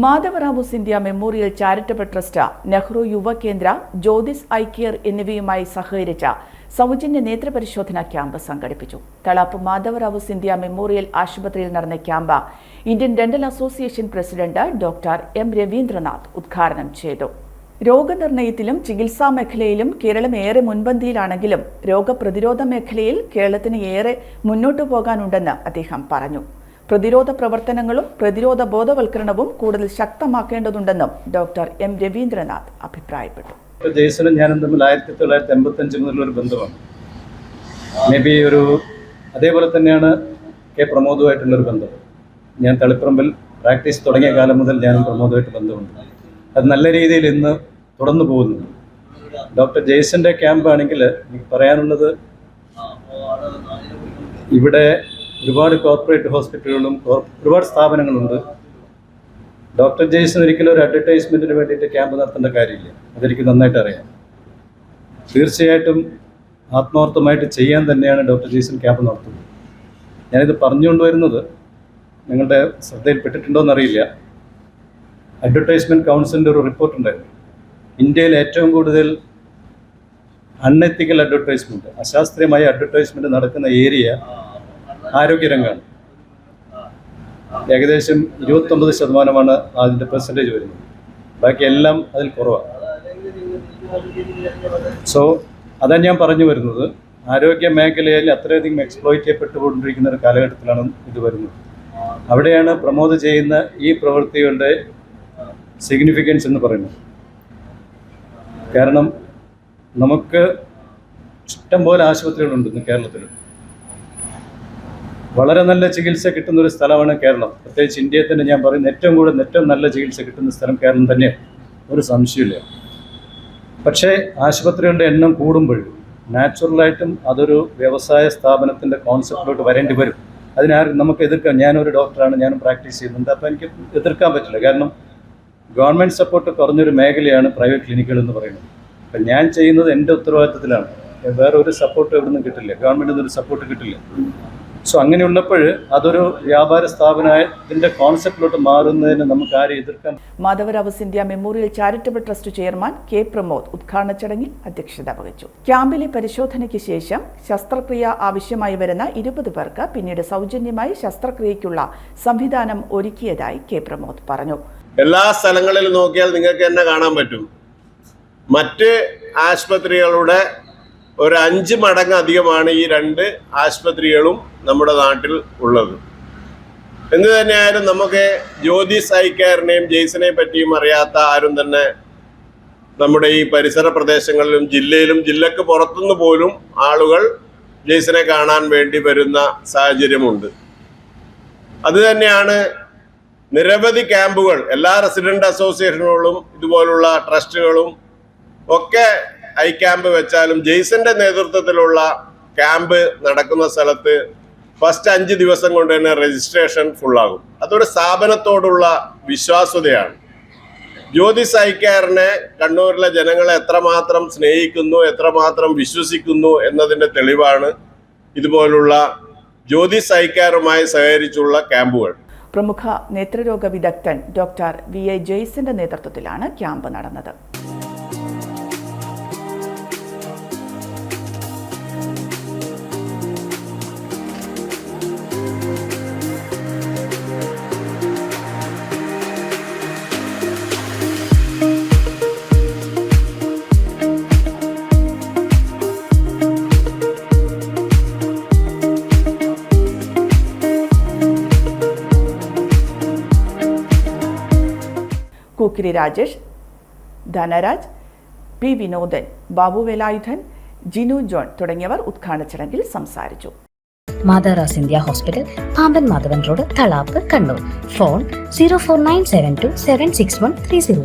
Madhavrao Scindia memorial charitable trust Nehru Yuva Kendra Jyothis eye care എന്നിവയുമായി സഹകരിച്ച സൗജന്യ നേത്രപരിശോധന camp സംഘടിപ്പിച്ചു. തളാപ്പ് മാധവറാവു സിന്ധ്യ മെമ്മോറിയൽ ആശുപത്രിയിൽ നടന്ന camp Indian dental association president doctor M Ravindranath ഉദ്ഘാടനം ചെയ്തു. രോഗനിർണയത്തിലും ചികിത്സാ മേഖലയിലും കേരളം ഏറെ മുൻപന്തിയിലാണെങ്കിലും രോഗപ്രതിരോധ മേഖലയിൽ കേരളത്തിന് ഏറെ മുന്നോട്ടു പോകാനുണ്ടെന്ന് അദ്ദേഹം പറഞ്ഞു. പ്രതിരോധ പ്രവർത്തനങ്ങളും പ്രതിരോധ ബോധവൽക്കരണവും കൂടുതൽ ശക്തമാക്കേണ്ടതുണ്ടെന്നും ഡോക്ടർ എം രവീന്ദ്രനാഥ് അഭിപ്രായപ്പെട്ടു. ജയ്സനും ഞാനും തമ്മിൽ ആയിരത്തി തൊള്ളായിരത്തി എൺപത്തഞ്ച് മുതലൊരു ബന്ധമാണ്. മേ ബി ഒരു അതേപോലെ തന്നെയാണ് കെ പ്രമോദുമായിട്ടുള്ളൊരു ബന്ധം. ഞാൻ തളിപ്പറമ്പിൽ പ്രാക്ടീസ് തുടങ്ങിയ കാലം മുതൽ ഞാനും പ്രമോദുമായിട്ട് ബന്ധമുണ്ട്. അത് നല്ല രീതിയിൽ ഇന്ന് തുടർന്നു പോകുന്നു. ഡോക്ടർ ജയ്സന്റെ ക്യാമ്പാണെങ്കിൽ എനിക്ക് പറയാനുള്ളത് ഇവിടെ ഒരുപാട് കോർപ്പറേറ്റ് ഹോസ്പിറ്റലുകളും ഒരുപാട് സ്ഥാപനങ്ങളുണ്ട്. ഡോക്ടർ ജെയ്സൺ ഒരിക്കലും ഒരു അഡ്വർടൈസ്മെന്റിന് വേണ്ടിയിട്ട് ക്യാമ്പ് നടത്തേണ്ട കാര്യമില്ല. അതെനിക്ക് നന്നായിട്ട് അറിയാം. തീർച്ചയായിട്ടും ആത്മാർത്ഥമായിട്ട് ചെയ്യാൻ തന്നെയാണ് ഡോക്ടർ ജെയ്സൺ ക്യാമ്പ് നടത്തുന്നത്. ഞാനിത് പറഞ്ഞുകൊണ്ട് വരുന്നത് നിങ്ങളുടെ ശ്രദ്ധയിൽപ്പെട്ടിട്ടുണ്ടോ എന്നറിയില്ല അഡ്വർടൈസ്മെന്റ് കൗൺസിലിന്റെ ഒരു റിപ്പോർട്ട് ഉണ്ടായിരുന്നു. ഇന്ത്യയിൽ ഏറ്റവും കൂടുതൽ അൺഎത്തിക്കൽ അഡ്വർടൈസ്മെന്റ് അശാസ്ത്രീയമായ അഡ്വർടൈസ്മെന്റ് നടക്കുന്ന ഏരിയ ആരോഗ്യരംഗമാണ് ഏകദേശം ഇരുപത്തൊമ്പത് ശതമാനമാണ് അതിന്റെ പെർസെന്റേജ് വരുന്നത്. ബാക്കി എല്ലാം അതിൽ കുറവാണ്. സോ അതാണ് ഞാൻ പറഞ്ഞു വരുന്നത്. ആരോഗ്യ മേഖലയിൽ അത്രയധികം എക്സ്പ്ലോയിറ്റ് ചെയ്യപ്പെട്ടുകൊണ്ടിരിക്കുന്ന ഒരു കാലഘട്ടത്തിലാണ് ഇത് വരുന്നത്. അവിടെയാണ് പ്രമോദ് ചെയ്യുന്ന ഈ പ്രവൃത്തികളുടെ സിഗ്നിഫിക്കൻസ് എന്ന് പറയുന്നത്. കാരണം നമുക്ക് ഇഷ്ടംപോലെ ആശുപത്രികളുണ്ട് ഇന്ന് കേരളത്തിൽ വളരെ നല്ല ചികിത്സ കിട്ടുന്ന ഒരു സ്ഥലമാണ് കേരളം. പ്രത്യേകിച്ച് ഇന്ത്യയിൽ തന്നെ ഞാൻ പറയുന്ന ഏറ്റവും കൂടുതൽ ഏറ്റവും നല്ല ചികിത്സ കിട്ടുന്ന സ്ഥലം കേരളം തന്നെ. ഒരു സംശയമില്ല പക്ഷേ ആശുപത്രികളുടെ എണ്ണം കൂടുമ്പോൾ നാച്ചുറലായിട്ടും അതൊരു വ്യവസായ സ്ഥാപനത്തിന്റെ കോൺസെപ്റ്റിലോട്ട് വരേണ്ടി വരും. അതിനാരും നമുക്ക് എതിർക്കാം ഞാനൊരു ഡോക്ടറാണ് ഞാനും പ്രാക്ടീസ് ചെയ്യുന്നുണ്ട്. അപ്പോൾ എനിക്ക് എതിർക്കാൻ പറ്റില്ല. കാരണം ഗവൺമെന്റ് സപ്പോർട്ട് കുറഞ്ഞൊരു മേഖലയാണ് പ്രൈവറ്റ് ക്ലിനിക്കുകൾ എന്ന് പറയുന്നത്. അപ്പം ഞാൻ ചെയ്യുന്നത് എന്റെ ഉത്തരവാദിത്തത്തിലാണ്. വേറെ ഒരു സപ്പോർട്ട് എവിടെ നിന്നും കിട്ടില്ല. ഗവൺമെന്റിൽ ഒരു സപ്പോർട്ട് കിട്ടില്ല. സോ അങ്ങനെ ഉള്ളപ്പോൾ അതൊരു വ്യാപാര സ്ഥാപനത്തിന്റെ കോൺസെപ്റ്റിലോട്ട് മാറുന്നതിന് നമുക്ക് ആരെ എതിർക്കാൻ മാധവരാവസ് India memorial charitable trust chairman K Pramod ഉദ്ഘാടന ചടങ്ങിൽ അധ്യക്ഷത വഹിച്ചു. ക്യാമ്പിലെ പരിശോധനയ്ക്ക് ശേഷം ശസ്ത്രക്രിയ ആവശ്യമായി വരുന്ന ഇരുപത് പേർക്ക് പിന്നീട് സൗജന്യമായി ശസ്ത്രക്രിയയ്ക്കുള്ള സംവിധാനം ഒരുക്കിയതായി കെ പ്രമോദ് പറഞ്ഞു. എല്ലാ സ്ഥലങ്ങളിലും നോക്കിയാൽ നിങ്ങൾക്ക് തന്നെ കാണാൻ പറ്റും. മറ്റ് ആശുപത്രികളുടെ ഒരു അഞ്ച് മടങ്ങ് അധികമാണ് ഈ രണ്ട് ആശുപത്രികളും നമ്മുടെ നാട്ടിൽ ഉള്ളത്. എന്ത് തന്നെയായാലും നമുക്ക് ജ്യോതി സൈക്കാരനെയും ജെയ്സനെയും പറ്റിയും അറിയാത്ത ആരും തന്നെ നമ്മുടെ ഈ പരിസര പ്രദേശങ്ങളിലും ജില്ലയിലും ജില്ലക്ക് പുറത്തുനിന്ന് പോലും ആളുകൾ ജെയ്സനെ കാണാൻ വേണ്ടി വരുന്ന സാഹചര്യമുണ്ട്. അത് തന്നെയാണ് നിരവധി ക്യാമ്പുകൾ എല്ലാ റെസിഡന്റ് അസോസിയേഷനുകളും ഇതുപോലുള്ള ട്രസ്റ്റുകളും ഒക്കെ ഐ ക്യാമ്പ് വെച്ചാലും ജെയ്സന്റെ നേതൃത്വത്തിലുള്ള ക്യാമ്പ് നടക്കുന്ന സ്ഥലത്ത് ഫസ്റ്റ് അഞ്ച് ദിവസം കൊണ്ട് തന്നെ രജിസ്ട്രേഷൻ ഫുള്ളാകും അതൊരു സ്ഥാപനത്തോടുള്ള വിശ്വാസ്യതയാണ്. ജ്യോതി ഐക്യാറിനെ കണ്ണൂരിലെ ജനങ്ങളെ എത്രമാത്രം സ്നേഹിക്കുന്നു എത്രമാത്രം വിശ്വസിക്കുന്നു എന്നതിന്റെ തെളിവാണ് ഇതുപോലുള്ള ജ്യോതി ഐക്യാറുമായി സഹകരിച്ചുള്ള ക്യാമ്പുകൾ. പ്രമുഖ നേത്രരോഗ വിദഗ്ധൻ ഡോക്ടർ വി എ ജെയ്സിന്റെ നേതൃത്വത്തിലാണ് ക്യാമ്പ് നടന്നത്. കൂക്കിരി രാജേഷ് ധനരാജ് പി. വിനോദൻ ബാബു വേലായുധൻ ജിനു ജോൺ തുടങ്ങിയവർ ഉദ്ഘാടന ചടങ്ങിൽ സംസാരിച്ചു. മാതാറാസ് India hospital Pamban Madhavan road Thalap Kannur. Phone zero four nine seven two seven six one three zero